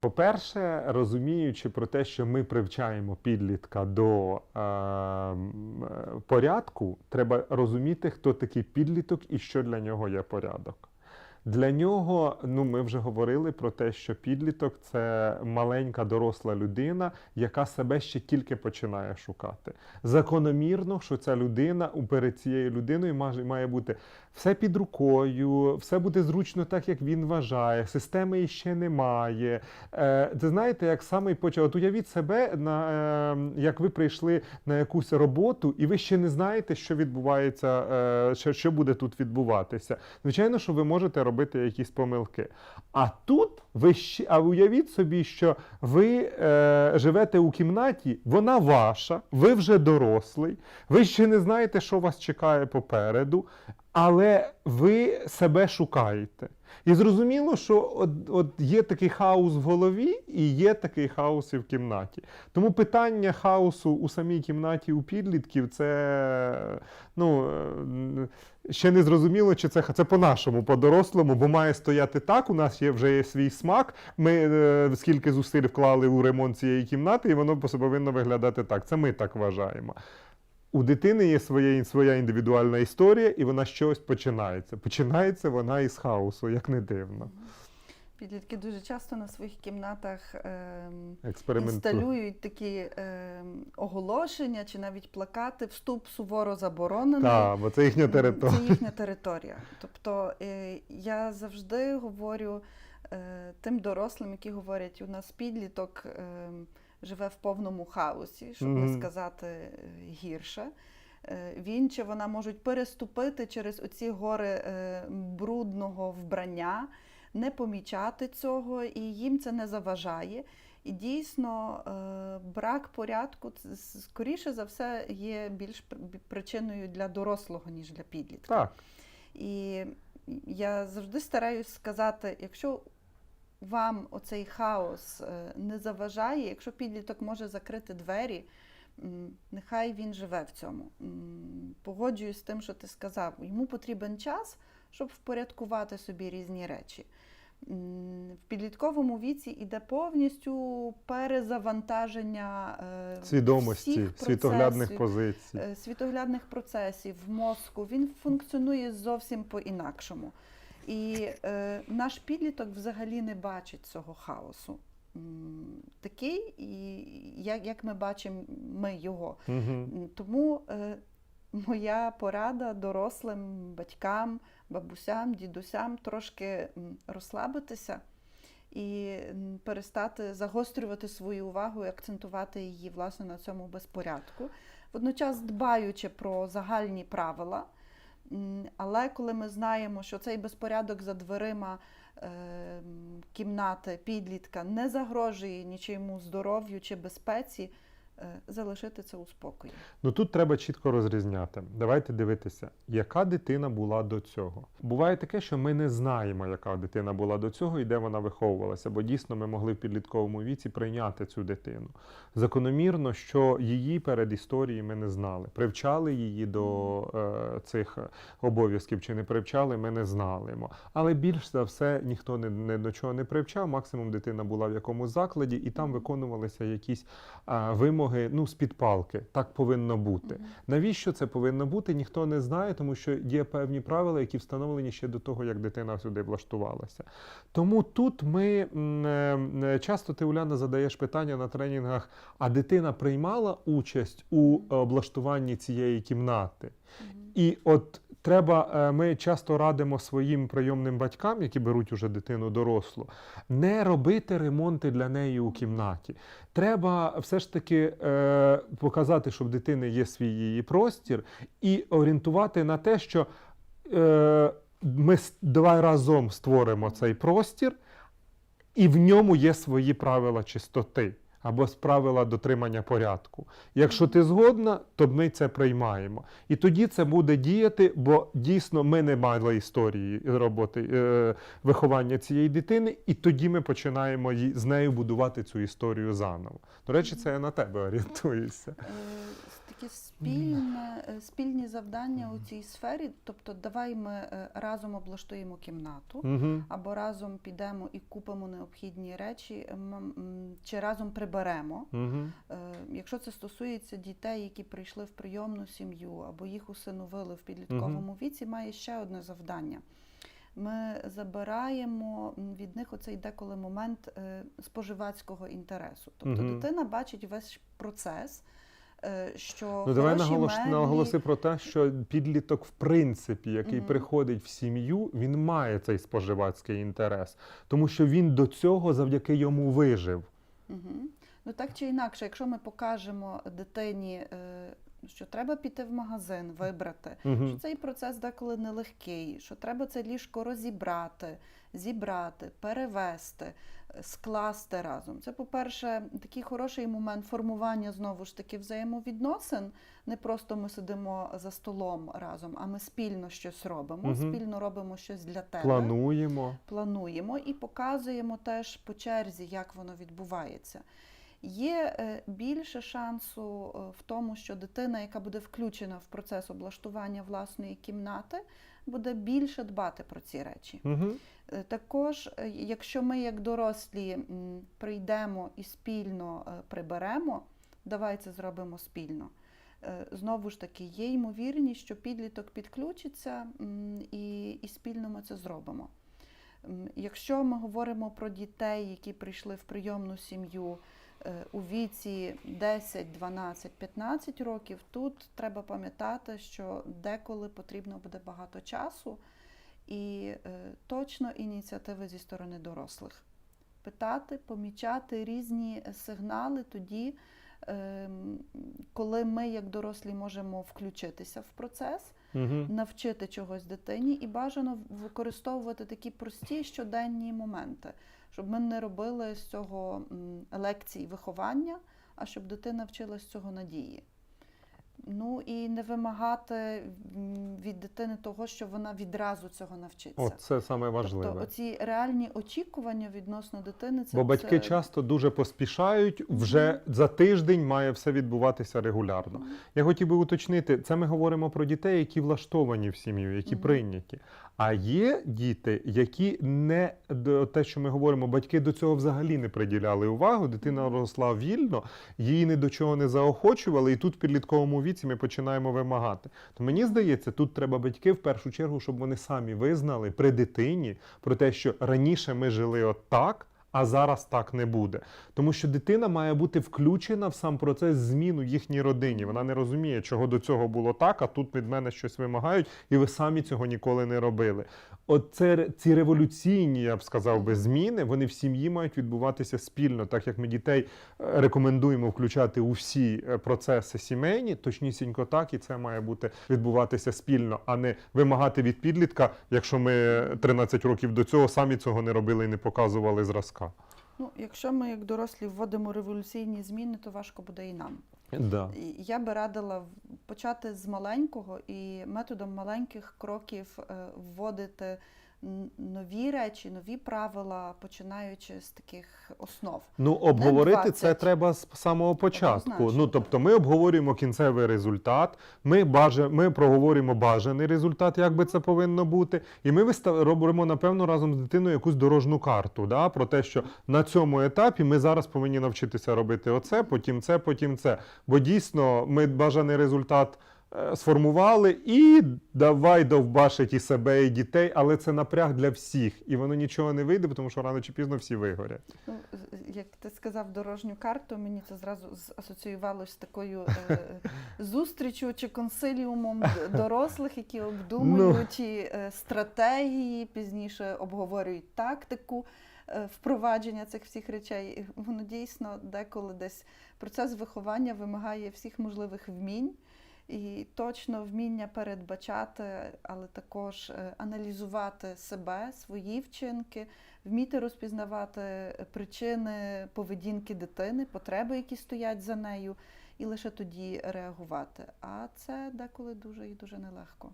По-перше, розуміючи про те, що ми привчаємо підлітка до е, е, порядку, треба розуміти, хто такий підліток і що для нього є порядок. Для нього, ну ми вже говорили про те, що підліток це маленька доросла людина, яка себе ще тільки починає шукати. Закономірно, що ця людина перед цією людиною має, бути все під рукою, все буде зручно так, як він вважає. Системи іще немає. Е, Це знаєте, як самий почав. От уявіть себе, на, е, як ви прийшли на якусь роботу, і ви ще не знаєте, що відбувається, е, що, що буде тут відбуватися. Звичайно, що ви можете робити якісь помилки. А тут ви а уявіть собі, що ви е, живете у кімнаті, вона ваша, ви вже дорослий, ви ще не знаєте, що вас чекає попереду, але ви себе шукаєте. І зрозуміло, що от, от є такий хаос в голові і є такий хаос і в кімнаті. Тому питання хаосу у самій кімнаті у підлітків це ну, е, ще не зрозуміло, чи це, це по-нашому, по-дорослому, бо має стояти так. У нас є вже є свій смак. Ми е, скільки зусиль вклали у ремонт цієї кімнати, і воно повинно виглядати так. Це ми так вважаємо. У дитини є своя, своя індивідуальна історія, і вона з чогось починається. Починається вона із хаосу, як не дивно. Підлітки дуже часто на своїх кімнатах ем, інсталюють такі ем, оголошення чи навіть плакати вступ суворо заборонений. Так, бо це їхня територія. Це їхня територія. Тобто е, я завжди говорю е, тим дорослим, які говорять, у нас підліток е, живе в повному хаосі, щоб не сказати е, гірше. Е, Він чи вона можуть переступити через оці гори е, брудного вбрання, не помічати цього, і їм це не заважає. І дійсно, брак порядку скоріше за все є більш причиною для дорослого, ніж для підлітка. Так. І я завжди стараюсь сказати, якщо вам оцей хаос е, не заважає, якщо підліток може закрити двері, нехай він живе в цьому. Погоджуюсь з тим, що ти сказав. Йому потрібен час, щоб впорядкувати собі різні речі. В підлітковому віці іде повністю перезавантаження е, Свідомості, всіх світоглядних процесів, позицій. е, світоглядних процесів в мозку, він функціонує зовсім по-інакшому. І е, наш підліток взагалі не бачить цього хаосу. Такий, і як, як ми бачимо ми його. Угу. Тому е, моя порада дорослим батькам, бабусям, дідусям трошки розслабитися і перестати загострювати свою увагу і акцентувати її власне на цьому безпорядку, водночас дбаючи про загальні правила. Але коли ми знаємо, що цей безпорядок за дверима е, кімнати підлітка не загрожує нічому здоров'ю чи безпеці, залишити це у спокої. Ну тут треба чітко розрізняти. Давайте дивитися, яка дитина була до цього. Буває таке, що ми не знаємо, яка дитина була до цього і де вона виховувалася, бо дійсно ми могли в підлітковому віці прийняти цю дитину. Закономірно, що її перед історією ми не знали. Привчали її до е, цих обов'язків чи не привчали, ми не знали. Але більш за все ніхто не, не до чого не привчав. Максимум дитина була в якомусь закладі, і там виконувалися якісь а, вимоги ну, з-під палки. Так повинно бути. Навіщо це повинно бути, ніхто не знає, тому що є певні правила, які встановлені ще до того, як дитина сюди влаштувалася. Тому тут ми е, е, часто ти, Уляна, задаєш питання на тренінгах: а дитина приймала участь у облаштуванні цієї кімнати? І от треба, е, ми часто радимо своїм прийомним батькам, які беруть уже дитину дорослу, не робити ремонти для неї у кімнаті. Треба все ж таки е, показати, що в дитини є свій її простір, і орієнтувати на те, що е, ми давай разом створимо цей простір, і в ньому є свої правила чистоти або з правила дотримання порядку. Якщо ти згодна, то ми це приймаємо. І тоді це буде діяти, бо дійсно ми не мали історії роботи е, виховання цієї дитини, і тоді ми починаємо з нею будувати цю історію заново. До речі, це я на тебе орієнтуюся. Е, такі спільне, е, спільні завдання у цій сфері. Тобто, давай ми разом облаштуємо кімнату. Або разом підемо і купимо необхідні речі, чи разом приберемо. Угу. Е, Якщо це стосується дітей, які прийшли в прийомну сім'ю або їх усиновили в підлітковому віці, має ще одне завдання. Ми забираємо від них оцей деколи момент е, споживацького інтересу. Тобто Мгм. дитина бачить весь процес, е, що Ну, давай хороші наголос, меблі, наголоси про те, що підліток, в принципі, який Мгм. приходить в сім'ю, він має цей споживацький інтерес, тому що він до цього завдяки йому вижив. Угу. Ну так чи інакше, якщо ми покажемо дитині, е, що треба піти в магазин, вибрати, Угу. що цей процес деколи нелегкий, що треба це ліжко розібрати, зібрати, перевести, е, скласти разом. Це, по-перше, такий хороший момент формування знову ж таки взаємовідносин. Не просто ми сидимо за столом разом, а ми спільно щось робимо, Мгм. спільно робимо щось для тебе Плануємо. плануємо і показуємо теж по черзі, як воно відбувається. Є е, більше шансу е, в тому, що дитина, яка буде включена в процес облаштування власної кімнати, буде більше дбати про ці речі. Угу. Також, якщо ми, як дорослі, прийдемо і спільно приберемо, давай це зробимо спільно. Знову ж таки, є ймовірність, що підліток підключиться і, і спільно ми це зробимо. Якщо ми говоримо про дітей, які прийшли в прийомну сім'ю у віці 10, 12, 15 років, тут треба пам'ятати, що деколи потрібно буде багато часу і е, точно ініціативи зі сторони дорослих. Питати, помічати різні сигнали тоді, ем, коли ми, як дорослі, можемо включитися в процес, Угу. навчити чогось дитині і бажано використовувати такі прості щоденні моменти, щоб ми не робили з цього лекцій виховання, а щоб дитина вчилась цього надії. Ну і не вимагати від дитини того, що вона відразу цього навчиться. От це саме важливе. Тобто оці реальні очікування відносно дитини це Бо батьки це... часто дуже поспішають, вже за тиждень має все відбуватися регулярно. Мгм. Я хотів би уточнити, це ми говоримо про дітей, які влаштовані в сім'ю, які Мгм. прийняті. А є діти, які не те, що ми говоримо, батьки до цього взагалі не приділяли увагу. Дитина росла вільно, її ні до чого не заохочували, і тут в підлітковому віці ми починаємо вимагати. То мені здається, тут треба батьки в першу чергу, щоб вони самі визнали при дитині про те, що раніше ми жили отак. А зараз так не буде, тому що дитина має бути включена в сам процес змін у їхній родині. Вона не розуміє, чого до цього було так, а тут від мене щось вимагають, і ви самі цього ніколи не робили. От це ці революційні, я б сказав би, зміни, вони в сім'ї мають відбуватися спільно, так як ми дітей е, рекомендуємо включати у всі е, процеси сімейні, точнісінько так, і це має бути відбуватися спільно, а не вимагати від підлітка, якщо ми 13 років до цього самі цього не робили і не показували зразка. Ну, якщо ми як дорослі вводимо революційні зміни, то важко буде і нам. Да. Я би радила почати з маленького і методом маленьких кроків е, вводити нові речі, нові правила, починаючи з таких основ. Ну, обговорити 20. це треба з самого початку. Однозначно. Ну, тобто, ми обговорюємо кінцевий результат, ми, бажа, ми проговорюємо бажаний результат, як би це повинно бути. І ми вистав, робимо, напевно, разом з дитиною якусь дорожну карту да, про те, що на цьому етапі ми зараз повинні навчитися робити оце, потім це, потім це. Бо дійсно ми бажаний результат. Е, Сформували і давай довбашить і себе, і дітей, але це напряг для всіх, і воно нічого не вийде, тому що рано чи пізно всі вигорять. Ну, як ти сказав дорожню карту, мені це зразу асоціювалося з такою е, зустрічю чи консиліумом дорослих, які обдумують і, е, стратегії, пізніше обговорюють тактику впровадження цих всіх речей. Воно дійсно деколи десь процес виховання вимагає всіх можливих вмінь. І точно вміння передбачати, але також е, аналізувати себе, свої вчинки, вміти розпізнавати причини поведінки дитини, потреби, які стоять за нею, і лише тоді реагувати. А це деколи дуже і дуже нелегко.